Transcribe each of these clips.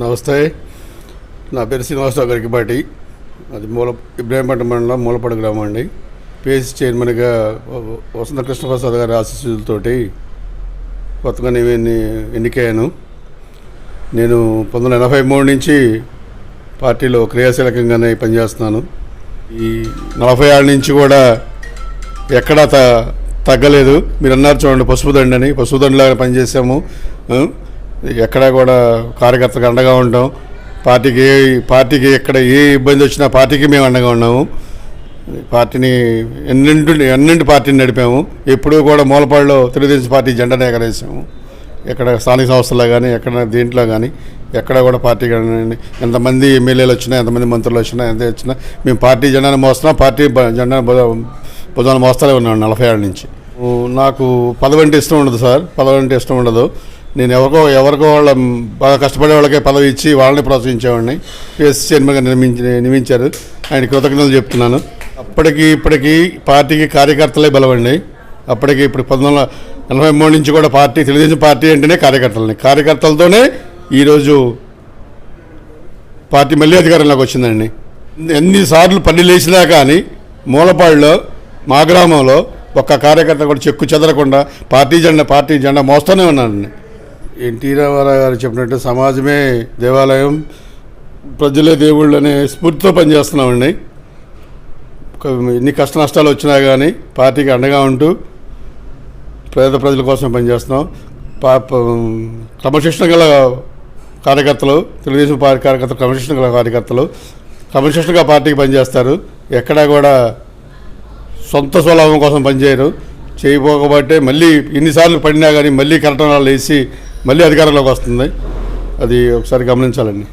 నమస్తే. నా పేరు శ్రీనివాసరావు గరికిపాటి అది మూల ఇబ్రాహీంపట్నం మండలం మూలపడ గ్రామం అండి. పిఎస్సి చైర్మన్గా వసంత కృష్ణప్రసాద్ గారి ఆశీస్సులతోటి కొత్తగా నేను ఎన్నికయ్యాను. నేను పంతొమ్మిది వందల ఎనభై మూడు నుంచి పార్టీలో క్రియాశీలకంగానే పనిచేస్తున్నాను. ఈ నలభై ఆరు నుంచి కూడా ఎక్కడా త తగ్గలేదు. మీరు అన్నారు చూడండి పసుపు దండి అని పసుపు దండిలాగా పనిచేసాము ఎక్కడా కూడా కార్యకర్తకు అండగా ఉంటాం పార్టీకి ఏ పార్టీకి ఎక్కడ ఏ ఇబ్బంది వచ్చినా పార్టీకి మేము అండగా ఉన్నాము. పార్టీని ఎన్నింటి ఎన్నింటి పార్టీని నడిపాము. ఎప్పుడూ కూడా మూలపాడులో తెలుగుదేశం పార్టీ జెండానే ఎగరేసాము. ఎక్కడ స్థానిక సంస్థల్లో కానీ ఎక్కడ దీంట్లో కానీ ఎక్కడ కూడా పార్టీ ఎంతమంది ఎమ్మెల్యేలు వచ్చినా ఎంతమంది మంత్రులు వచ్చినా ఎంత వచ్చినా మేము పార్టీ జెండాను మోస్తున్నాం. పార్టీ జెండాను భుజాన్ని మోస్తూనే ఉన్నాం నలభై ఏళ్ళ నుంచి. నాకు పదవి అంటే ఇష్టం ఉండదు సార్. పదవి అంటే ఇష్టం ఉండదు. నేను ఎవరికో ఎవరికో వాళ్ళ బాగా కష్టపడే వాళ్ళకే పదవి ఇచ్చి వాళ్ళని ప్రోత్సహించేవాడిని. పిఎస్ చైర్మన్గా నిర్మించి నియమించారు. ఆయన కృతజ్ఞతలు చెప్తున్నాను. అప్పటికి ఇప్పటికీ పార్టీకి కార్యకర్తలే బలవండి. అప్పటికి ఇప్పుడు పంతొమ్మిది వందల ఎనభై మూడు నుంచి కూడా పార్టీ తెలుగుదేశం పార్టీ అంటేనే కార్యకర్తలని. కార్యకర్తలతోనే ఈరోజు పార్టీ మళ్ళీ అధికారంలోకి వచ్చిందండి. ఎన్నిసార్లు పని లేచినా కానీ మూలపాడులో మా గ్రామంలో ఒక్క కార్యకర్త కూడా చెక్కు చెదరకుండా పార్టీ జెండా పార్టీ జెండా మోస్తూనే ఉన్నానండి ఎన్టీ రామారావు గారు చెప్పినట్టు సమాజమే దేవాలయం ప్రజలే దేవుళ్ళు అనే స్ఫూర్తితో పనిచేస్తున్నామండి. ఎన్ని కష్ట నష్టాలు వచ్చినా కానీ పార్టీకి అండగా ఉంటూ పేద ప్రజల కోసం పనిచేస్తున్నాం. పా క్రమశిక్షణ గల కార్యకర్తలు తెలుగుదేశం పార్టీ కార్యకర్తలు క్రమశిక్షణ గల కార్యకర్తలు క్రమశిక్షణగా పార్టీకి పనిచేస్తారు. ఎక్కడా కూడా సొంత స్వలాభం కోసం పనిచేయరు. చేయకపోబట్టే మళ్ళీ ఎన్నిసార్లు పడినా కానీ మళ్ళీ కరటనాలు వేసి మళ్ళీ అధికారంలోకి వస్తుంది. అది ఒకసారి గమనించాలండి.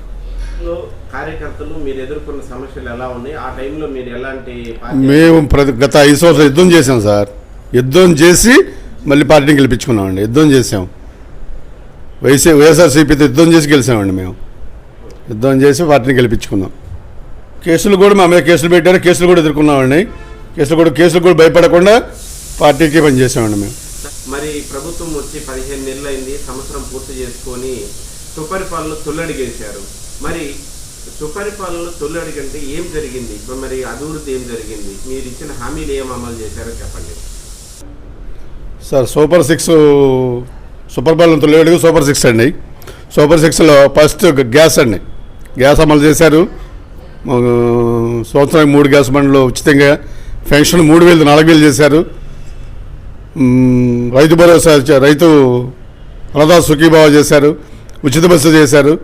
లో కార్యకర్తలు మీరు ఎదుర్కొన్న సమస్యలు ఎలా ఉన్నాయి? ఆ టైంలో మీరు ఎలాంటి పార్టీ- మేము ప్రతి గత ఐదు సంవత్సరాలు యుద్ధం చేసాం సార్. యుద్ధం చేసి మళ్ళీ పార్టీని గెలిపించుకున్నామండి. యుద్ధం చేసాం వైసీ వైఎస్ఆర్సీపీతో యుద్ధం చేసి గెలిచామండి మేము. యుద్ధం చేసి పార్టీని గెలిపించుకున్నాం. కేసులు కూడా మా మీద కేసులు పెట్టారు. కేసులు కూడా ఎదుర్కొన్నామండి. కేసులు కూడా కేసులు కూడా భయపడకుండా పార్టీకి పనిచేసామండి మేము. మరి ప్రభుత్వం వచ్చి పదిహేను నెలలు అయింది సంవత్సరం పూర్తి చేసుకొని సుపరిపాలన తొల్లడిగేశారు మరి సుపరిపాలన తొల్లడిగంటే ఏం జరిగింది? ఇప్పుడు మరి అభివృద్ధి ఏం జరిగింది? మీరు ఇచ్చిన హామీలు ఏం అమలు చేశారో చెప్పండి. Sir super six super ball తొలివేడుగు super six అండి. సూపర్ సిక్స్లో ఫస్ట్ గ్యాస్ అండి. గ్యాస్ అమలు చేశారు. సంవత్సరానికి మూడు గ్యాస్ బండ్లు ఉచితంగా పెన్షన్ మూడు వేలు నాలుగు వేలు చేశారు. రైతు భరోసా రైతు అన్నదాత సుఖీభావ చేశారు ఉచిత బస్సు చేశారు.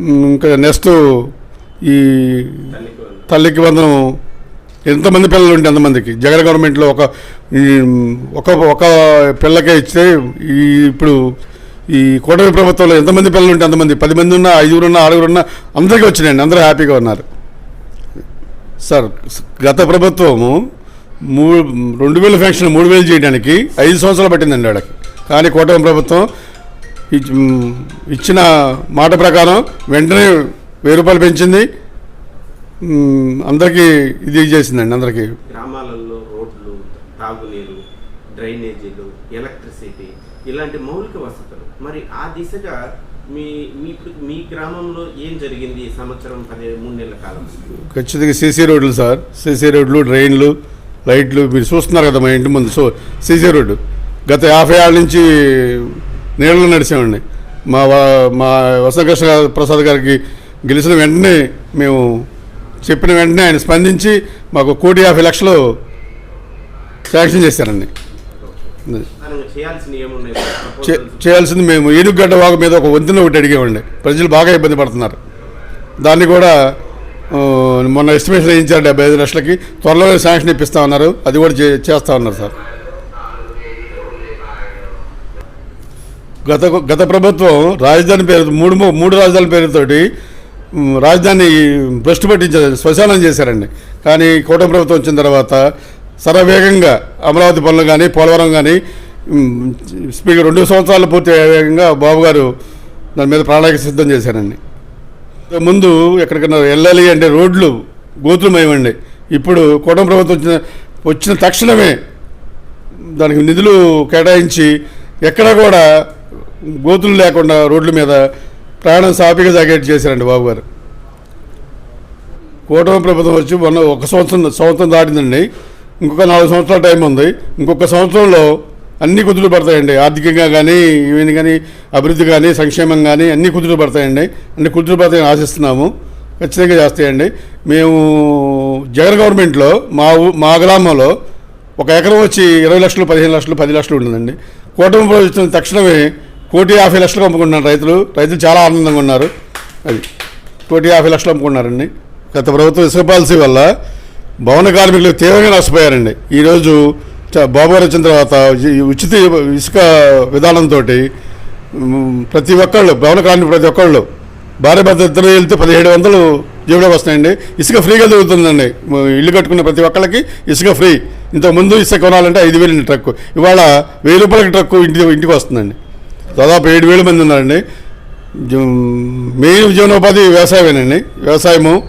ఇంకా నెక్స్ట్ ఈ తల్లికి వందనం. ఎంతమంది పిల్లలు ఉంటే అంతమందికి. జగన్ గవర్నమెంట్లో ఒక ఈ ఒక ఒక పిల్లకే ఇస్తే ఈ ఇప్పుడు ఈ కూటమి ప్రభుత్వంలో ఎంతమంది పిల్లలు ఉంటే అంతమంది. పది మంది ఉన్నా ఐదుగురు ఉన్నా ఆరుగురు ఉన్నా అందరికీ వచ్చినాయండి. అందరూ హ్యాపీగా ఉన్నారు. సార్ గత ప్రభుత్వము మూడు రెండు వేల ఫ్యాక్షన్ మూడు వేలు చేయడానికి ఐదు సంవత్సరాలు పట్టిందండి వాళ్ళకి కానీ కూటమి ప్రభుత్వం ఇచ్చిన మాట ప్రకారం వెంటనే వెయ్యి రూపాయలు పెంచింది. అందరికీ ఇది చేసిందండి అందరికీ. గ్రామాలలో రోడ్లు తాగునీరు డ్రైనేజీలు ఎలక్ట్రిసిటీ ఇలాంటి మౌలిక వసతులు. మరి ఆ దిశగా మీ మీ ఇప్పుడు మీ గ్రామంలో ఏం జరిగింది సంవత్సరం పది మూడు నెలల కాలం? ఖచ్చితంగా సీసీ రోడ్లు సార్. సీసీ రోడ్లు డ్రైన్లు లైట్లు మీరు చూస్తున్నారు కదా మా ఇంటి ముందు. సో సీసీ రోడ్డు గత యాభై ఏళ్ళ నుంచి నీళ్ళలో నడిచామండి. మా మా వసంతకృష్ణ ప్రసాద్ గారికి గెలిచిన వెంటనే మేము చెప్పిన వెంటనే ఆయన స్పందించి మాకు కోటి యాభై లక్షలు శాంక్షన్ చేశారండి? చేయాల్సింది మేము ఏనుగడ్డ వాగు మీద ఒక వంతెన ఒకటి అడిగామండి. ప్రజలు బాగా ఇబ్బంది పడుతున్నారు. దాన్ని కూడా మొన్న ఎస్టిమేషన్ వేయించారు డెబ్బై ఐదు లక్షలకి. త్వరలో శాంక్షన్ ఇప్పిస్తా ఉన్నారు. అది కూడా చే- చేస్తా ఉన్నారు సార్. గత గత ప్రభుత్వం రాజధాని పేరు మూడు మూడు రాజధాని పేరుతోటి రాజధాని భ్రష్టు పట్టించారు శ్మశానం చేశారండి. కానీ కూటమి ప్రభుత్వం వచ్చిన తర్వాత సరవేగంగా అమరావతి పనులు కానీ పోలవరం కానీ స్పీకర్ రెండు సంవత్సరాలు పూర్తి అయ్యే వేగంగా బాబు గారు దాని మీద ప్రణాళిక సిద్ధం చేశారండి. ముందు ఎక్కడికన్నా వెళ్ళాలి అంటే రోడ్లు గోతులమయమండి. ఇప్పుడు కూటమి ప్రభుత్వం వచ్చిన వచ్చిన తక్షణమే దానికి నిధులు కేటాయించి ఎక్కడ కూడా గోతులు లేకుండా రోడ్ల మీద ప్రయాణం సాఫీగా సాగేట్ చేశారండి బాబు గారు. కూటమి ప్రభుత్వం వచ్చి మొన్న ఒక సంవత్సరం సంవత్సరం దాటిందండి. ఇంకొక నాలుగు సంవత్సరాల టైం ఉంది. ఇంకొక సంవత్సరంలో అన్ని కుదులు పడతాయండి. ఆర్థికంగా కానీ ఇవన్నీ కానీ అభివృద్ధి కానీ సంక్షేమం కానీ అన్ని కుదులు పడతాయండి. అన్ని కుదురు పడతాయని ఆశిస్తున్నాము. ఖచ్చితంగా చేస్తాయండి. మేము జగన్ గవర్నమెంట్లో మా ఊ మా గ్రామంలో ఒక ఎకరం వచ్చి ఇరవై లక్షలు పదిహేను లక్షలు పది లక్షలు ఉంటుందండి. కూటమి ప్రభుత్వం తక్షణమే కోటి యాభై లక్షలు అమ్ముకుంటున్నారు రైతులు. రైతులు చాలా ఆనందంగా ఉన్నారు. అది కోటి యాభై లక్షలు అమ్ముకున్నారండి. గత ప్రభుత్వం ఇసుక పాలసీ వల్ల భవన కార్మికులు తీవ్రంగా నష్టపోయారండి. ఈరోజు బాబు వచ్చిన తర్వాత ఉచిత ఇసుక విధానంతో ప్రతి ఒక్కళ్ళు భవన కార్మికులు ప్రతి ఒక్కళ్ళు భార్య భర్త ఇద్దరు వెళ్తే పదిహేడు వందలు జేబులోకి వస్తాయండి ఇసుక ఫ్రీగా దొరుకుతుందండి. ఇల్లు కట్టుకున్న ప్రతి ఒక్కళ్ళకి ఇసుక ఫ్రీ. ఇంతకుముందు ఇసుక కొనాలంటే ఐదు వేలు ట్రక్ ఇవాళ వెయ్యి రూపాయలకి ట్రక్ ఇంటి ఇంటికి వస్తుందండి. దాదాపు ఏడు వేల మంది ఉన్నారండి. జ- మెయిన్ జీవనోపాధి వ్యవసాయమేనండి. వ్యవసాయము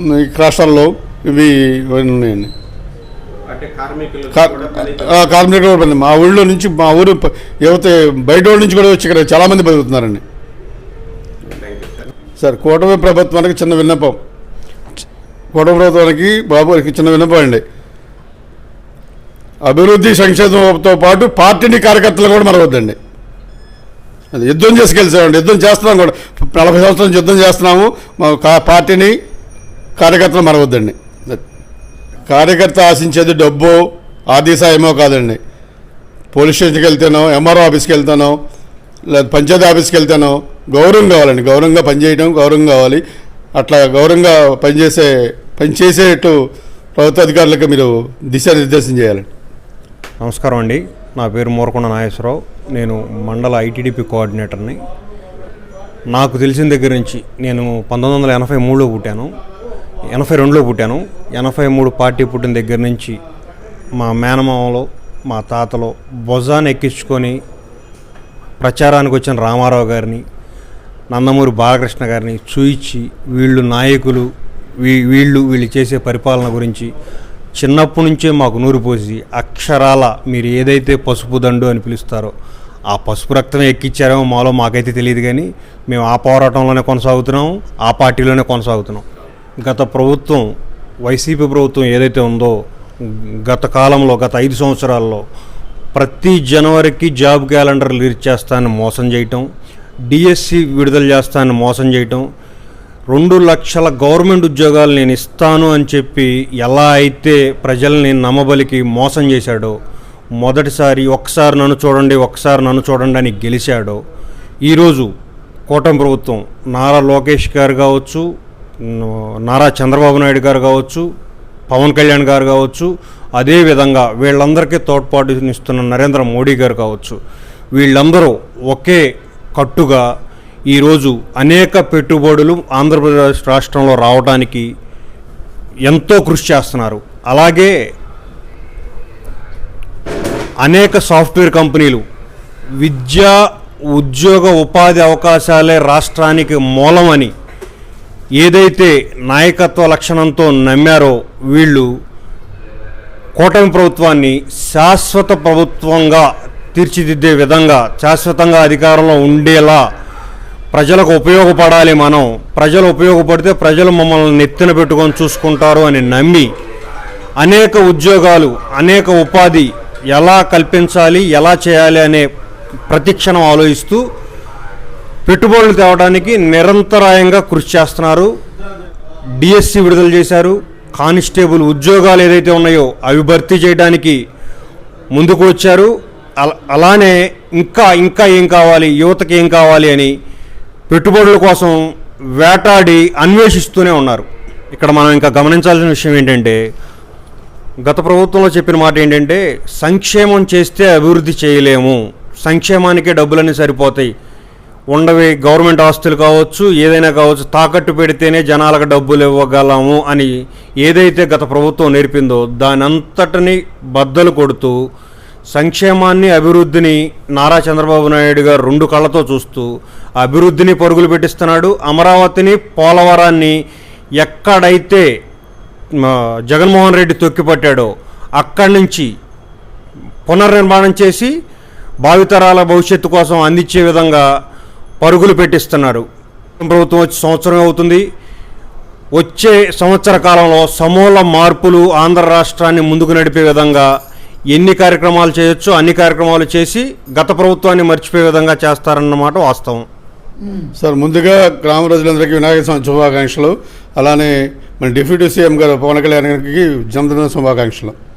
ఈ రాష్ట్రాల్లో ఇవి ఉన్నాయండి. కార్మికులు కార్- కూడా పని. మా ఊళ్ళో నుంచి మా ఊరు యువత బయట ఊళ్ళ నుంచి కూడా వచ్చి ఇక్కడ చాలామంది బతుకుతున్నారండి. సార్ కూటమి ప్రభుత్వానికి చిన్న విన్నపం. కూటమి ప్రభుత్వానికి బాబు చిన్న విన్నపం అండి. అభివృద్ధి సంక్షేమంతో పాటు పార్టీని కార్యకర్తలు కూడా మరవద్దండి. అది యుద్ధం చేసుకెళ్తామండి యుద్ధం చేస్తున్నాం కూడా. నలభై సంవత్సరాల నుంచి యుద్ధం చేస్తున్నాము. మా పార్టీని కార్యకర్తలు మరవద్దండి. కార్యకర్త ఆశించేది డబ్బు ఆదేశాయమో కాదండి. పోలీస్ స్టేషన్కి వెళ్తానో ఎంఆర్ఓ ఆఫీస్కి వెళ్తానో లేదా పంచాయతీ ఆఫీస్కి వెళ్తానో గౌరవం కావాలండి. గౌరవంగా పనిచేయడం గౌరవం కావాలి. అట్లా గౌరవంగా పనిచేసే పనిచేసేట్టు ప్రభుత్వ అధికారులకు మీరు దిశానిర్దేశం చేయాలండి. నమస్కారం అండి. నా పేరు మూరకొండ నాగేశ్వరరావు. నేను మండల ఐటీడీపీ కోఆర్డినేటర్ని. నాకు తెలిసిన దగ్గర నుంచి నేను పంతొమ్మిది వందల ఎనభై మూడులో పుట్టాను. ఎనభై రెండులో పుట్టాను. ఎనభై మూడు పార్టీ పుట్టిన దగ్గర నుంచి మా మేనమామలో మా తాతలో భుజాన్ని ఎక్కించుకొని ప్రచారానికి వచ్చిన రామారావు గారిని నందమూరి బాలకృష్ణ గారిని చూయించి వీళ్ళు నాయకులు వీ వీళ్ళు వీళ్ళు చేసే పరిపాలన గురించి చిన్నప్పటి నుంచే మాకు నూరు పోసి అక్షరాల మీరు ఏదైతే పసుపు దండు అని పిలుస్తారో ఆ పసుపు రక్తం ఎక్కిచ్చారేమో మాలో మాకైతే తెలియదు కానీ మేము ఆ పోరాటంలోనే కొనసాగుతున్నాం ఆ పార్టీలోనే కొనసాగుతున్నాం. గత ప్రభుత్వం వైసీపీ ప్రభుత్వం ఏదైతే ఉందో గత కాలంలో గత ఐదు సంవత్సరాల్లో ప్రతి జనవరికి జాబ్ క్యాలెండర్ రిలీజ్ చేస్తానని మోసం చేయటం డిఎస్సి విడుదల చేస్తానని మోసం చేయటం రెండు లక్షల గవర్నమెంట్ ఉద్యోగాలు నేను ఇస్తాను అని చెప్పి ఎలా అయితే ప్రజల్ని నమ్మబలికి మోసం చేశాడో మొదటిసారి ఒకసారి నన్ను చూడండి ఒకసారి నన్ను చూడండి అని గెలిచాడో ఈరోజు కూటమి ప్రభుత్వం నారా లోకేష్ గారు కావచ్చు నారా చంద్రబాబు నాయుడు గారు కావచ్చు పవన్ కళ్యాణ్ గారు కావచ్చు అదేవిధంగా వీళ్ళందరికీ తోడ్పాటునిస్తున్న నరేంద్ర మోడీ గారు కావచ్చు. వీళ్ళందరూ ఒకే కట్టుగా ఈరోజు అనేక పెట్టుబడులు ఆంధ్రప్రదేశ్ రాష్ట్రంలో రావడానికి ఎంతో కృషి చేస్తున్నారు. అలాగే అనేక సాఫ్ట్వేర్ కంపెనీలు విద్య ఉద్యోగ ఉపాధి అవకాశాలే రాష్ట్రానికి మూలమని ఏదైతే నాయకత్వ లక్షణంతో నమ్మారో వీళ్ళు కూటమి ప్రభుత్వాన్ని శాశ్వత ప్రభుత్వంగా తీర్చిదిద్దే విధంగా శాశ్వతంగా అధికారంలో ఉండేలా ప్రజలకు ఉపయోగపడాలి మనం. ప్రజలు ఉపయోగపడితే ప్రజలు మమ్మల్ని నెత్తిన పెట్టుకొని చూసుకుంటారు అని నమ్మి అనేక ఉద్యోగాలు అనేక ఉపాధి ఎలా కల్పించాలి ఎలా చేయాలి అనే ప్రతిక్షణం ఆలోచిస్తూ పెట్టుబడులు తేవడానికి నిరంతరాయంగా కృషి చేస్తున్నారు. డిఎస్సి విడుదల చేశారు. కానిస్టేబుల్ ఉద్యోగాలు ఏదైతే ఉన్నాయో అవి భర్తీ చేయడానికి ముందుకు వచ్చారు. అలానే ఇంకా ఇంకా ఏం కావాలి యువతకి ఏం కావాలి అని పెట్టుబడుల కోసం వేటాడి అన్వేషిస్తూనే ఉన్నారు. ఇక్కడ మనం ఇంకా గమనించాల్సిన విషయం ఏంటంటే గత ప్రభుత్వంలో చెప్పిన మాట ఏంటంటే సంక్షేమం చేస్తే అభివృద్ధి చేయలేము. సంక్షేమానికే డబ్బులన్నీ సరిపోతాయి. ఉండవి గవర్నమెంట్ ఆస్తులు కావచ్చు ఏదైనా కావచ్చు తాకట్టు పెడితేనే జనాలకు డబ్బులు ఇవ్వగలము అని ఏదైతే గత ప్రభుత్వం నేర్పిందో దాని అంతటిని బద్దలు కొడుతూ సంక్షేమాన్ని అభివృద్ధిని నారా చంద్రబాబు నాయుడు గారు రెండు కళ్ళతో చూస్తూ అభివృద్ధిని పరుగులు పెట్టిస్తున్నాడు. అమరావతిని పోలవరాన్ని ఎక్కడైతే జగన్మోహన్ రెడ్డి తొక్కిపట్టాడో అక్కడి నుంచి పునర్నిర్మాణం చేసి భావితరాల భవిష్యత్తు కోసం అందించే విధంగా పరుగులు పెట్టిస్తున్నారు. ప్రభుత్వం వచ్చి సంవత్సరం అవుతుంది. వచ్చే సంవత్సర కాలంలో సమూల మార్పులు ఆంధ్ర రాష్ట్రాన్ని ముందుకు నడిపే విధంగా ఎన్ని కార్యక్రమాలు చేయొచ్చో అన్ని కార్యక్రమాలు చేసి గత ప్రభుత్వాన్ని మర్చిపోయే విధంగా చేస్తారన్నమాట వాస్తవం. సార్ ముందుగా గ్రామ ప్రజలందరికీ వినాయక స్వామి శుభాకాంక్షలు. అలానే మన డిప్యూటీ సీఎం గారు పవన్ కళ్యాణ్ గారికి జన్మదిన శుభాకాంక్షలు.